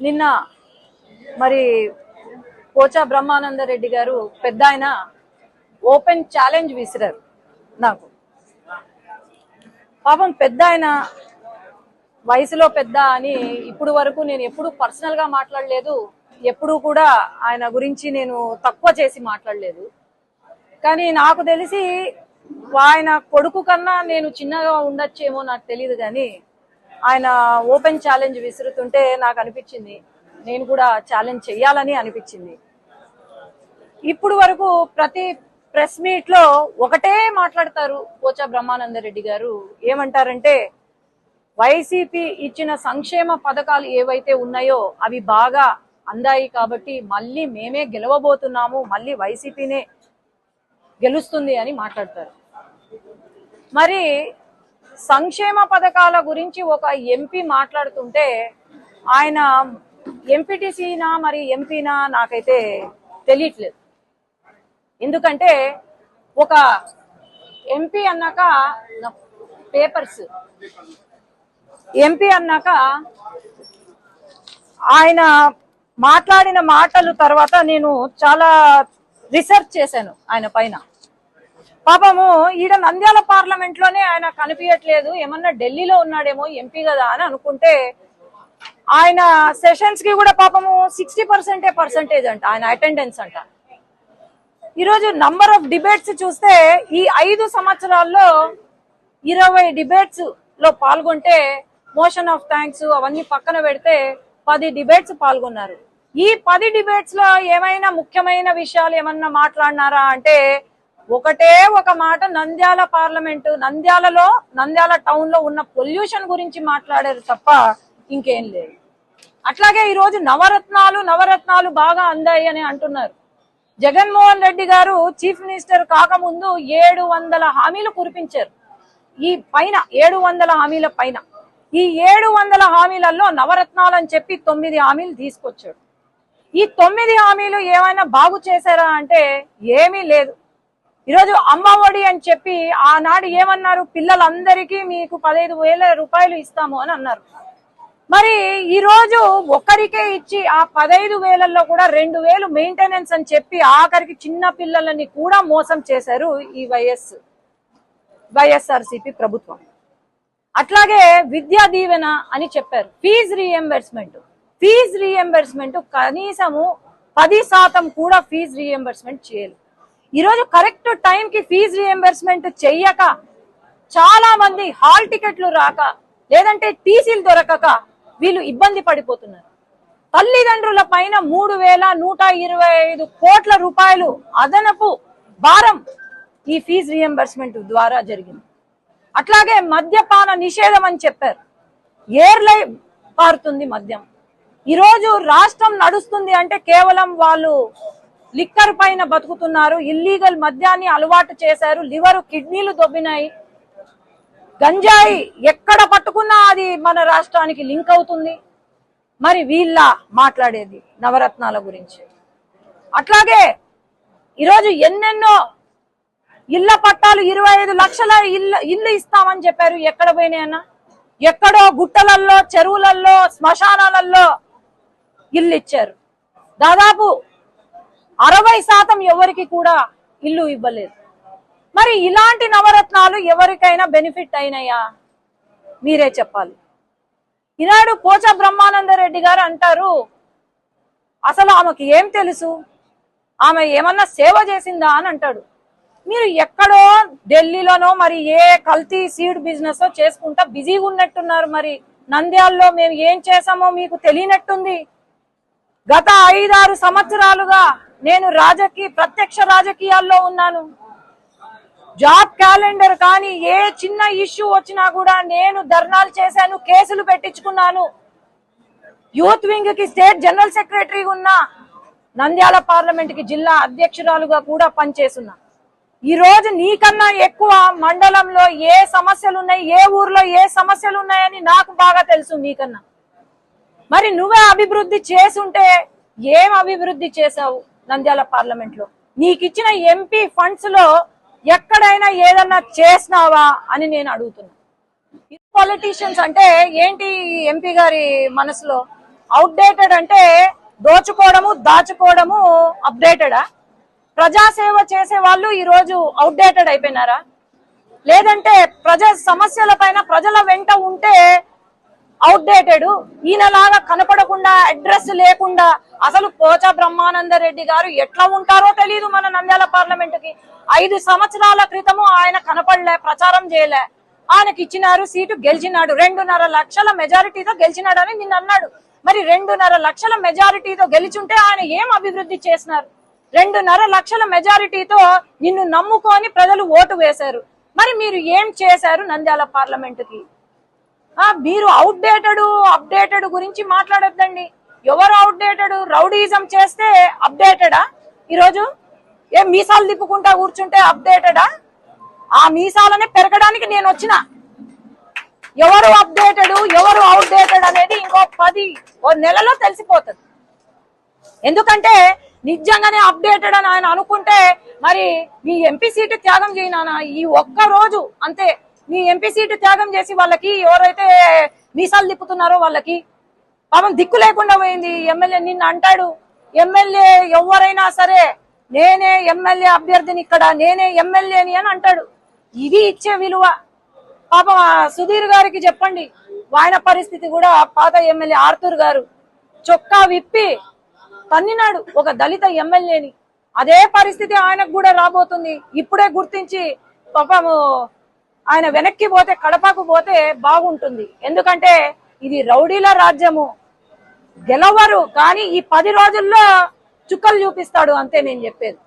నిన్న మరి పోచా బ్రహ్మానంద రెడ్డి గారు పెద్ద ఆయన ఓపెన్ ఛాలెంజ్ విసిరారు నాకు. పాపం పెద్ద ఆయన వయసులో పెద్ద అని ఇప్పుడు వరకు నేను ఎప్పుడు పర్సనల్గా మాట్లాడలేదు ఎప్పుడూ కూడా ఆయన గురించి నేను తక్కువ చేసి మాట్లాడలేదు. కానీ నాకు తెలిసి ఆయన కొడుకు కన్నా నేను చిన్నగా ఉండొచ్చేమో నాకు తెలియదు కానీ ఆయన ఓపెన్ ఛాలెంజ్ విసురుతుంటే నాకు అనిపించింది నేను కూడా ఛాలెంజ్ చెయ్యాలని అనిపించింది. ఇప్పుడు వరకు ప్రతి ప్రెస్ మీట్లో ఒకటే మాట్లాడతారు పోచా బ్రహ్మానంద రెడ్డి గారు. ఏమంటారంటే వైసీపీ ఇచ్చిన సంక్షేమ పథకాలు ఏవైతే ఉన్నాయో అవి బాగా అందాయి కాబట్టి మళ్ళీ మేమే గెలవబోతున్నాము మళ్ళీ వైసీపీనే గెలుస్తుంది అని మాట్లాడతారు. మరి సంక్షేమ పథకాల గురించి ఒక ఎంపీ మాట్లాడుతుంటే ఆయన ఎంపీటీసీనా మరి ఎంపీనా నాకైతే తెలియట్లేదు. ఎందుకంటే ఒక ఎంపీ అన్నాక పేపర్స్. ఎంపీ అన్నాక ఆయన మాట్లాడిన మాటలు తర్వాత నేను చాలా రీసెర్చ్ చేశాను ఆయన పైన. పాపము ఈడ నంద్యాల పార్లమెంట్లోనే ఆయన కనిపించట్లేదు ఏమన్నా ఢిల్లీలో ఉన్నాడేమో ఎంపీ కదా అని అనుకుంటే ఆయన సెషన్స్కి కూడా పాపము సిక్స్టీ పర్సెంటే పర్సెంటేజ్ అంట ఆయన అటెండెన్స్ అంట. ఈరోజు నంబర్ ఆఫ్ డిబేట్స్ చూస్తే ఈ ఐదు సంవత్సరాల్లో ఇరవై డిబేట్స్లో పాల్గొంటే మోషన్ ఆఫ్ థ్యాంక్స్ అవన్నీ పక్కన పెడితే పది డిబేట్స్ పాల్గొన్నారు. ఈ పది డిబేట్స్లో ఏమైనా ముఖ్యమైన విషయాలు ఏమన్నా మాట్లాడినారా అంటే ఒకటే ఒక మాట నంద్యాల పార్లమెంట్. నంద్యాలలో నంద్యాల టౌన్లో ఉన్న పొల్యూషన్ గురించి మాట్లాడారు తప్ప ఇంకేం లేదు. అట్లాగే ఈ రోజు నవరత్నాలు నవరత్నాలు బాగా అందాయి అని అంటున్నారు. జగన్మోహన్ రెడ్డి గారు చీఫ్ మినిస్టర్ కాకముందు ఏడు వందల హామీలు కురిపించారు. ఈ పైన ఏడు వందల హామీల పైన. ఈ ఏడు వందల హామీలలో నవరత్నాలు అని చెప్పి తొమ్మిది హామీలు తీసుకొచ్చాడు ఈ తొమ్మిది హామీలు ఏమైనా బాగు చేశారా అంటే ఏమీ లేదు. ఈరోజు అమ్మ ఒడి అని చెప్పి ఆనాడు ఏమన్నారు? పిల్లలందరికీ మీకు పదహైదు వేల రూపాయలు ఇస్తాము అని అన్నారు. మరి ఈరోజు ఒక్కరికే ఒకరికే ఇచ్చి ఆ పదహైదు వేలల్లో కూడా రెండు వేలు మెయింటెనెన్స్ అని చెప్పి ఆఖరికి చిన్న పిల్లలని కూడా మోసం చేశారు ఈ వైఎస్ వైఎస్ఆర్సిపి ప్రభుత్వం. అట్లాగే విద్యా దీవెన అని చెప్పారు. ఫీజు రీఎంబర్స్మెంట్ ఫీజు రీఎంబర్స్మెంట్ కనీసము పది శాతం కూడా ఫీజు రీఎంబర్స్మెంట్ చేయాలి ఈరోజు కరెక్ట్ టైంకి ఫీజు రియంబర్స్మెంట్ చెయ్యక చాలా మంది హాల్ టికెట్లు రాక లేదంటే టీసీలు దొరకక వీళ్ళు ఇబ్బంది పడిపోతున్నారు. తల్లిదండ్రుల పైన మూడు వేల నూట ఇరవై ఐదు కోట్ల రూపాయలు అదనపు భారం ఈ ఫీజు రియంబర్స్మెంట్ ద్వారా జరిగింది. అట్లాగే మద్యపాన నిషేధం అని చెప్పారు. ఏర్లై పారుతుంది మద్యం. ఈరోజు రాష్ట్రం నడుస్తుంది అంటే కేవలం వాళ్ళు లిక్కర్ పైన బతుకుతున్నారు ఇల్లీగల్ మద్యాన్ని అలవాటు చేశారు లివరు కిడ్నీలు దొబ్బినాయి. గంజాయి ఎక్కడ పట్టుకున్నా అది మన రాష్ట్రానికి లింక్ అవుతుంది. మరి వీళ్ళ మాట్లాడేది నవరత్నాల గురించి. అట్లాగే ఈరోజు ఎన్నెన్నో ఇళ్ళ పట్టాలు ఇరవై ఐదు లక్షల ఇల్లు ఇల్లు ఇస్తామని చెప్పారు. ఎక్కడ పోయినాయన్నా ఎక్కడో గుట్టలల్లో చెరువులల్లో శ్మశానాలలో ఇల్లు ఇచ్చారు. దాదాపు అరవై శాతం ఎవరికి కూడా ఇల్లు ఇవ్వలేదు. మరి ఇలాంటి నవరత్నాలు ఎవరికైనా బెనిఫిట్ అయినాయా? మీరే చెప్పాలి. ఈనాడు పోచ బ్రహ్మానంద రెడ్డి గారు అంటారు అసలు ఆమెకి ఏం తెలుసు? ఆమె ఏమన్నా సేవ చేసిందా? అని అంటాడు. మీరు ఎక్కడో ఢిల్లీలోనో మరి ఏ కల్తీ సీడ్ బిజినెస్ చేసుకుంటా బిజీగా ఉన్నట్టున్నారు మరి. నంద్యాల్లో మేము ఏం చేసామో మీకు తెలియనట్టుంది. గత ఐదారు సంవత్సరాలుగా నేను రాజకీయ ప్రత్యక్ష రాజకీయాల్లో ఉన్నాను. జాబ్ క్యాలెండర్ కానీ ఏ చిన్న ఇష్యూ వచ్చినా కూడా నేను ధర్నాలు చేశాను కేసులు పెట్టించుకున్నాను. యూత్ వింగ్కి స్టేట్ జనరల్ సెక్రటరీ ఉన్నా నంద్యాల పార్లమెంట్కి జిల్లా అధ్యక్షురాలుగా కూడా పనిచేస్తున్నా. ఈ రోజు నీకన్నా ఎక్కువ మండలంలో ఏ సమస్యలు ఉన్నాయి ఏ ఊర్లో ఏ సమస్యలు ఉన్నాయని నాకు బాగా తెలుసు నీకన్నా. మరి నువ్వే అభివృద్ధి చేసుంటే ఏం అభివృద్ధి చేశావు? నంద్యాల పార్లమెంట్లో నీకిచ్చిన ఎంపీ ఫండ్స్లో ఎక్కడైనా ఏదన్నా చేసినావా అని నేను అడుగుతున్నా. పాలిటీషియన్స్ అంటే ఏంటి ఎంపీ గారి మనసులో? అవుట్డేటెడ్ అంటే దోచుకోవడము దాచుకోవడము అప్డేటెడా ప్రజాసేవ చేసే వాళ్ళు ఈరోజు అవుట్డేటెడ్ అయిపోయినారా? లేదంటే ప్రజా సమస్యల పైన ప్రజల వెంట ఉంటే అవుట్డేటెడ్ ఈయనలాగా కనపడకుండా అడ్రస్ లేకుండా అసలు పోచ బ్రహ్మానంద రెడ్డి గారు ఎట్లా ఉంటారో తెలియదు మన నంద్యాల పార్లమెంట్కి ఐదు సంవత్సరాల క్రితము ఆయన కనపడలే ప్రచారం చేయలే. ఆయనకి ఇచ్చినారు సీటు గెలిచినాడు. రెండున్నర లక్షల మెజారిటీతో గెలిచినాడు అని నిన్న అన్నాడు. మరి రెండున్నర లక్షల మెజారిటీతో గెలిచుంటే ఆయన ఏం అభివృద్ధి చేసినారు? రెండున్నర లక్షల మెజారిటీతో నిన్ను నమ్ముకొని ప్రజలు ఓటు వేశారు. మరి మీరు ఏం చేశారు నంద్యాల పార్లమెంట్కి? మీరు అవుట్డేటెడ్ అప్డేటెడ్ గురించి మాట్లాడొద్దండి. ఎవరు అవుట్డేటెడ్ రౌడీజం చేస్తే అప్డేటెడా ఈరోజు ఏ మీసాలు తిప్పుకుంటా కూర్చుంటే అప్డేటెడా ఆ? మీసాలనే పెరగడానికి నేను వచ్చిన. ఎవరు అప్డేటెడ్ ఎవరు అవుట్డేటెడ్ అనేది ఇంకో పది ఓ నెలలో తెలిసిపోతుంది. ఎందుకంటే నిజంగానే అప్డేటెడ్ అని ఆయన అనుకుంటే మరి మీ ఎంపీ సీటు త్యాగం చేయనా ఈ ఒక్క రోజు అంతే. మీ ఎంపీ సీటు త్యాగం చేసి వాళ్ళకి ఎవరైతే మీసాలు తిప్పుతున్నారో వాళ్ళకి పాపం దిక్కు లేకుండా పోయింది ఎమ్మెల్యే. నిన్న అంటాడు ఎమ్మెల్యే ఎవరైనా సరే నేనే ఎమ్మెల్యే అభ్యర్థిని ఇక్కడ నేనే ఎమ్మెల్యేని అని అంటాడు. ఇది ఇచ్చే విలువ. పాపం సుధీర్ గారికి చెప్పండి. ఆయన పరిస్థితి కూడా పాత ఎమ్మెల్యే ఆర్తూర్ గారు చొక్కా విప్పి తన్నినాడు ఒక దళిత ఎమ్మెల్యేని. అదే పరిస్థితి ఆయనకు కూడా రాబోతుంది. ఇప్పుడే గుర్తించి పాపము ఆయన వెనక్కి పోతే కడపకు పోతే బాగుంటుంది. ఎందుకంటే ఇది రౌడీల రాజ్యము. గెలవరు కానీ ఈ పది రోజుల్లో చుక్కలు చూపిస్తాడు అంతే నేను చెప్పేది.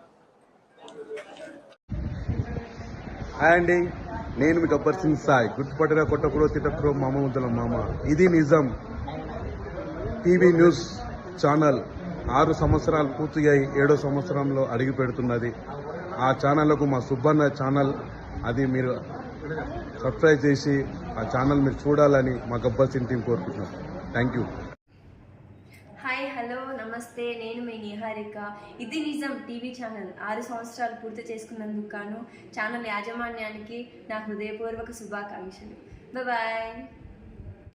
అండి. నేను మీ గబ్బర్ సింగ్ సాయ్. గుర్తుపట్టిన కొట్టకురో తిట్టకురో మామ ముద్దల మామ. ఇది నిజం. టీవీ న్యూస్ ఛానల్ ఆరు సంవత్సరాలు పూర్తిగా ఏడో సంవత్సరంలో అడిగి పెడుతున్నది. ఆ ఛానల్కు మా సుబ్బన్న ఛానల్. అది మీరు సబ్స్క్రైబ్ చేసి ఆ ఛానల్ మీరు చూడాలని మా గబ్బర్ సింగ్ టీం కోరుకుంటున్నాం. థ్యాంక్ యూ హాయ్ హలో నమస్తే. నేను మీ నిహారిక. ఇది నిజం. టీవీ ఛానల్ ఆరు సంవత్సరాలు పూర్తి చేసుకున్నందుకు గాను ఛానల్ యాజమాన్యానికి నా హృదయపూర్వక శుభాకాంక్షలు. బాయ్